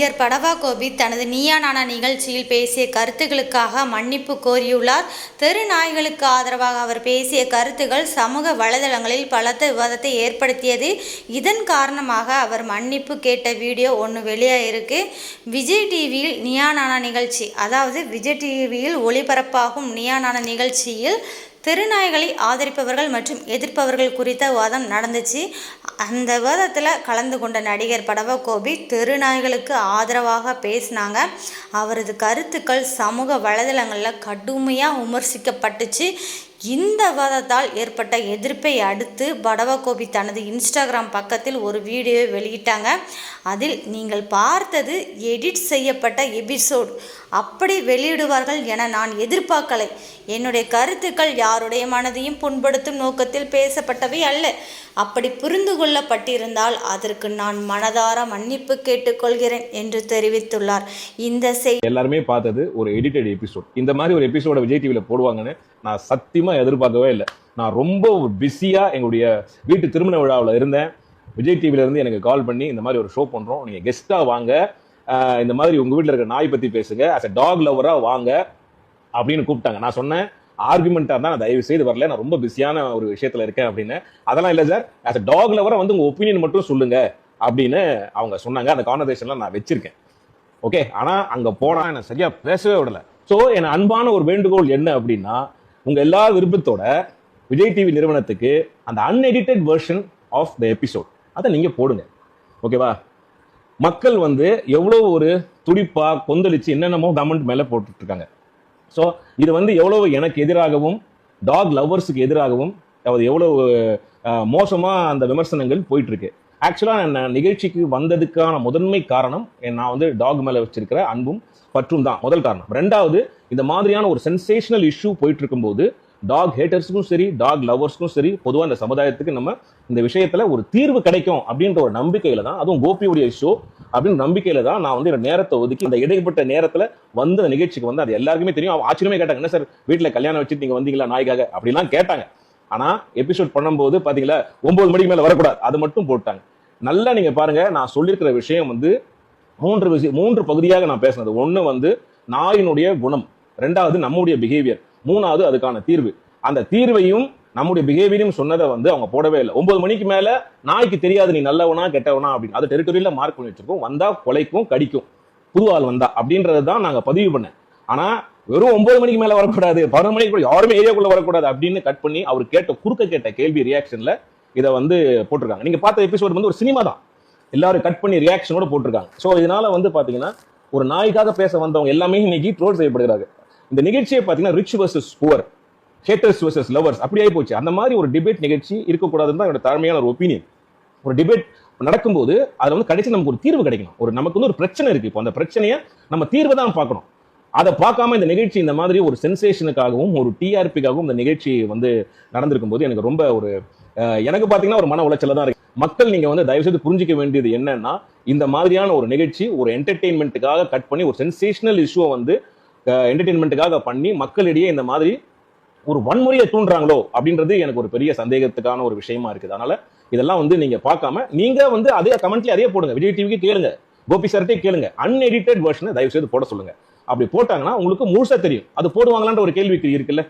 நடிகர் படவா கோபி தனது நீயா நானா நிகழ்ச்சியில் பேசிய கருத்துக்களுக்காக மன்னிப்பு கோரியுள்ளார். தெரு நாய்களுக்கு ஆதரவாக அவர் பேசிய கருத்துக்கள் சமூக வலைதளங்களில் பலத்த விவாதத்தை ஏற்படுத்தியது. இதன் காரணமாக அவர் மன்னிப்பு கேட்ட வீடியோ ஒன்று வெளியாயிருக்கு. விஜய் டிவியில் நியா நானா நிகழ்ச்சி அதாவது விஜய் டிவியில் ஒளிபரப்பாகும் நீயா நானா நிகழ்ச்சியில் தெருநாய்களை ஆதரிப்பவர்கள் மற்றும் எதிர்ப்பவர்கள் குறித்த வாதம் நடந்துச்சு. அந்த விவாதத்தில் கலந்து கொண்ட நடிகர் படவகோபி தெருநாய்களுக்கு ஆதரவாக பேசினாங்க. அவரது கருத்துக்கள் சமூக வலைதளங்களில் கடுமையாக விமர்சிக்கப்பட்டுச்சு. இந்த வதத்தால் ஏற்பட்ட எதிர்ப்பை அடுத்து படவகோபி தனது இன்ஸ்டாகிராம் பக்கத்தில் ஒரு வீடியோ வெளியிட்டாங்க. அதில் நீங்கள் பார்த்தது எடிட் செய்யப்பட்ட எபிசோட். அப்படி வெளியிடுவார்கள் என நான் எதிர்பார்க்கலை. என்னுடைய கருத்துக்கள் யாருடைய மனதையும் புண்படுத்தும் நோக்கத்தில் பேசப்பட்டவை அல்ல. அப்படி புரிந்து கொள்ளப்பட்டிருந்தால் அதற்கு நான் மனதார மன்னிப்பு கேட்டுக்கொள்கிறேன் என்று தெரிவித்துள்ளார். இந்த செய்தி எல்லாருமே பார்த்தது ஒரு எடிட்டட் எபிசோட் இந்த மாதிரி ஒரு எபிசோட விஜய் டிவியில் போடுவாங்கன்னு நான் சத்தியமா எதிர்பார்க்கவே இல்லை. நான் ரொம்ப பிஸியா எங்களுடைய வீட்டு திருமண விழாவில் இருந்தேன். விஜய் டிவில இருந்து எனக்கு கால் பண்ணி இந்த மாதிரி ஒரு ஷோ பண்றோம். நீங்க கெஸ்டா வாங்க. இந்த மாதிரி உங்க வீட்டில் இருக்கிற நாய் பத்தி பேசுங்க. அஸ் அ டாக் லவரா வாங்க அப்படின்னு கூப்பிட்டாங்க. நான் சொன்னேன் ஆர்குமெண்ட்டாக தான் நான் தயவு செய்து வரல. நான் ரொம்ப பிஸியான ஒரு விஷயத்தில் இருக்கேன் அப்படின்னு. அதெல்லாம் இல்லை சார். ஆஸ் அ டாக் லவரா வந்து உங்கள் ஒப்பீனியன் மட்டும் சொல்லுங்க அப்படின்னு அவங்க சொன்னாங்க. அந்த கான்வர்சேஷன்லாம் நான் வச்சிருக்கேன். ஓகே ஆனால் அங்கே போனால் என்னை சரியா பேசவே விடலை. ஸோ என் அன்பான ஒரு வேண்டுகோள் என்ன அப்படின்னா உங்க எல்லா விருப்பத்தோட விஜய் டிவி நிறுவனத்துக்கு அந்த unedited version of the episode அதை நீங்க போடுங்க. ஓகேவா மக்கள் வந்து எவ்வளோ ஒரு துடிப்பா கொந்தளிச்சு என்னென்னமோ கவர்மெண்ட் மேலே போட்டுட்டு இருக்காங்க ஸோ இது வந்து எவ்வளவு எனக்கு எதிராகவும் டாக் லவ்வர்ஸுக்கு எதிராகவும் அது எவ்வளவு மோசமாக மோசமா அந்த விமர்சனங்கள் போயிட்டு இருக்கு ஆக்சுவலாக நான் நிகழ்ச்சிக்கு வந்ததுக்கான முதன்மை காரணம் என் நான் வந்து டாக் மேலே வச்சிருக்கிற அன்பும் பற்றும் தான். முதல் காரணம். ரெண்டாவது இந்த மாதிரியான ஒரு சென்சேஷனல் இஷ்யூ போயிட்டு இருக்கும்போது டாக் ஹேட்டர்ஸ்க்கும் சரி டாக் லவர்ஸ்க்கும் சரி பொதுவாக இந்த சமுதாயத்துக்கு நம்ம இந்த விஷயத்தில் ஒரு தீர்வு கிடைக்கும் அப்படின்ற ஒரு நம்பிக்கையில தான் அதுவும் கோபியுடைய ஷோ அப்படின்னு நம்பிக்கையில தான் நான் வந்து என்னோட நேரத்தை ஒதுக்கி இந்த இடைப்பட்ட நேரத்தில் வந்து அந்த நிகழ்ச்சிக்கு வந்து அது எல்லாருக்குமே தெரியும். ஆச்சரியமே கேட்டாங்க என்ன சார் வீட்டில் கல்யாணம் வச்சுட்டு நீங்கள் வந்தீங்களா நாய்க்காக? அப்படிலாம் கேட்டாங்க. ஆனால் எபிசோட் பண்ணும்போது பார்த்தீங்களா ஒம்பது மணிக்கு மேலே வரக்கூடாது. அது மட்டும் போட்டாங்க. நல்லா நீங்க பாருங்க நான் சொல்லியிருக்கிற விஷயம் வந்து மூன்று விஷயம் மூன்று பகுதியாக நான் பேசினது. ஒன்று வந்து நாயினுடைய குணம் ரெண்டாவது நம்முடைய பிஹேவியர் மூணாவது அதுக்கான தீர்வு. அந்த தீர்வையும் நம்முடைய பிஹேவியரையும் சொன்னதை வந்து அவங்க போடவே இல்லை. ஒன்பது மணிக்கு மேல நாய்க்கு தெரியாது நீ நல்லவனா கெட்டவனா அப்படின்னு. அது டெரிட்டரியில மார்க் பண்ணி வச்சிருக்கோம். வந்தா கொலைக்கும் கடிக்கும். புது ஆள் வந்தா அப்படின்றது தான் நாங்க பதிவு பண்ணேன். ஆனா வெறும் ஒன்பது மணிக்கு மேல வரக்கூடாது பதினொரு மணிக்கு யாருமே ஏரியாக்குள்ள வரக்கூடாது அப்படின்னு கட் பண்ணி அவர் கேட்ட குறுக்க கேட்ட கேள்வி ரியாக்ஷன்ல இதை வந்து போட்டிருக்காங்க. நீங்க பார்த்த எபிசோட் வந்து ஒரு சினிமா தான். எல்லாரும் கட் பண்ணி ரியாக்ஷனோட போட்டிருக்காங்க. ஸோ இதனால வந்து பாத்தீங்கன்னா ஒரு நாய்க்காக பேச வந்தவங்க எல்லாமே இன்னைக்கு ட்ரோல் செய்யப்படுகிறாங்க இந்த நிகழ்ச்சியை பார்த்தீங்கன்னா rich versus poor haters versus lovers அப்படி ஆகி போச்சு. அந்த மாதிரி ஒரு டிபேட் நிகழ்ச்சி இருக்கக்கூடாதுன்னு தான் என்னோட தாழ்மையான ஒரு ஒப்பீனியன் ஒரு டிபேட் நடக்கும்போது அதில் வந்து கடைசி நமக்கு ஒரு தீர்வு கிடைக்கணும். ஒரு நமக்கு வந்து ஒரு பிரச்சனை இருக்கு. இப்போ அந்த பிரச்சனையை நம்ம தீர்வை தான் பார்க்கணும். அதை பார்க்காம இந்த நிகழ்ச்சி இந்த மாதிரி ஒரு சென்சேஷனுக்காகவும் ஒரு டிஆர்பிக்காகவும் இந்த நிகழ்ச்சி வந்து நடந்திருக்கும் போது எனக்கு ரொம்ப ஒரு எனக்கு பாத்தீங்கன்னா ஒரு மன உளைச்சல தான் இருக்கு. மக்கள் நீங்க வந்து தயவு செய்து புரிஞ்சிக்க வேண்டியது என்னன்னா இந்த மாதிரியான ஒரு நிகழ்ச்சி ஒரு என்டர்டெயின்மெண்ட்டுக்காக கட் பண்ணி ஒரு சென்சேஷனல் இஷ்யூவை வந்து என்டர்டெயின்மெண்ட்டுக்காக பண்ணி மக்களிடையே இந்த மாதிரி ஒரு வன்முறையை தூண்டுறாங்களோ அப்படின்றது எனக்கு ஒரு பெரிய சந்தேகத்துக்கான ஒரு விஷயமா இருக்குது. அதனால இதெல்லாம் வந்து நீங்க பார்க்காம நீங்க வந்து அதே கமெண்ட்லயே அதே போடுங்க. விஜய் டிவிக்கு கேளுங்க. கோபி சார்ட்டே கேளுங்க. அன்எடிட்டட் வெர்ஷனை தயவு செய்து போட சொல்லுங்க. அப்படி போட்டாங்கன்னா உங்களுக்கு முழுசா தெரியும். அது போடுவாங்களான்ற ஒரு கேள்விக்கு இருக்குல்ல?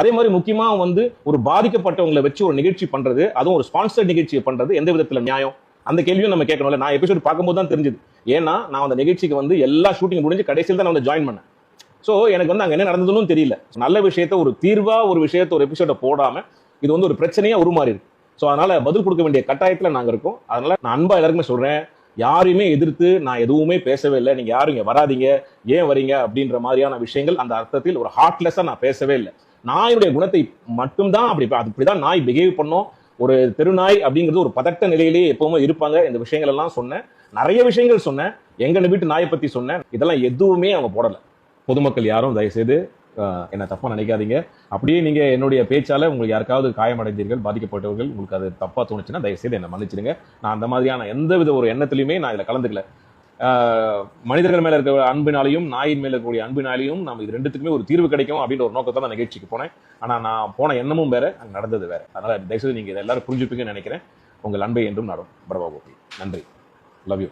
அதே மாதிரி முக்கியமா வந்து ஒரு பாதிக்கப்பட்டவங்களை வச்சு ஒரு நிகழ்ச்சி பண்றது அதுவும் ஒரு ஸ்பான்சர் நிகழ்ச்சியை பண்றது எந்த விதத்துல நியாயம்? அந்த கேள்வியும் நம்ம கேட்கணும்ல. நான் எபிசோட் பார்க்கும்போது தான் தெரிஞ்சது. ஏன்னா நான் அந்த நிகழ்ச்சிக்கு வந்து எல்லா ஷூட்டிங் முடிஞ்சு கடைசியில் தான் நான் வந்து ஜாயின் பண்ணேன். ஸோ எனக்கு வந்து அங்கே என்ன நடந்ததுன்னு தெரியல. நல்ல விஷயத்த ஒரு தீர்வா ஒரு விஷயத்த ஒரு எபிசோட போடாம இது வந்து ஒரு பிரச்சனையா உருமாறி இருக்கு ஸோ அதனால பதில் கொடுக்க வேண்டிய கட்டாயத்தில் நாங்கள் இருக்கோம். அதனால நான் அன்பா எல்லாருக்குமே சொல்றேன். யாரையுமே எதிர்த்து நான் எதுவுமே பேசவே இல்லை. நீங்க யாரும் இங்கே வராதீங்க. ஏன் வரீங்க? அப்படின்ற மாதிரியான விஷயங்கள் அந்த அர்த்தத்தில் ஒரு ஹார்ட்லெஸ்ஸாக நான் பேசவே இல்லை. நாயுடைய குணத்தை மட்டும்தான் அப்படி அது நாய் பிஹேவ் பண்ணோம். ஒரு தெருநாய் அப்படிங்கிறது ஒரு பதட்ட நிலையிலேயே எப்பவுமே இருப்பாங்க. இந்த விஷயங்கள் எல்லாம் சொன்னேன். நிறைய விஷயங்கள் சொன்னேன். எங்க வீட்டு நாயை பத்தி சொன்னேன். இதெல்லாம் எதுவுமே அவங்க போடல. பொதுமக்கள் யாரும் தயவுசெய்து என்ன தப்பா நினைக்காதீங்க. அப்படியே நீங்க என்னுடைய பேச்சால உங்களுக்கு யாருக்காவது காயமடைந்தீர்கள் பாதிக்கப்பட்டவர்கள் உங்களுக்கு அது தப்பா தோணுச்சுன்னா தயவுசெய்து என்ன மன்னிச்சிடுங்க. நான் அந்த மாதிரியான எந்த வித ஒரு எண்ணத்திலையுமே நான் இதுல கலந்துக்கல. மனிதர்கள் மேல இருக்கிற அன்பினாலையும் நாயின் மேல இருக்கக்கூடிய அன்பினாலையும் நம்ம இது ரெண்டுத்துக்குமே ஒரு தீர்வு கிடைக்கும் அப்படின்ற ஒரு நோக்கத்தை நான் நிகழ்ச்சிக்கு போனேன். ஆனா நான் போன எண்ணமும் வேற அங்கே நடந்தது வேற. அதனால தயவுசெய்து நீங்க இதை எல்லாரும் புரிஞ்சுப்பீங்கன்னு நினைக்கிறேன். உங்கள் அன்பை என்றும் நாடும் பிரபா கோபி நன்றி. Love you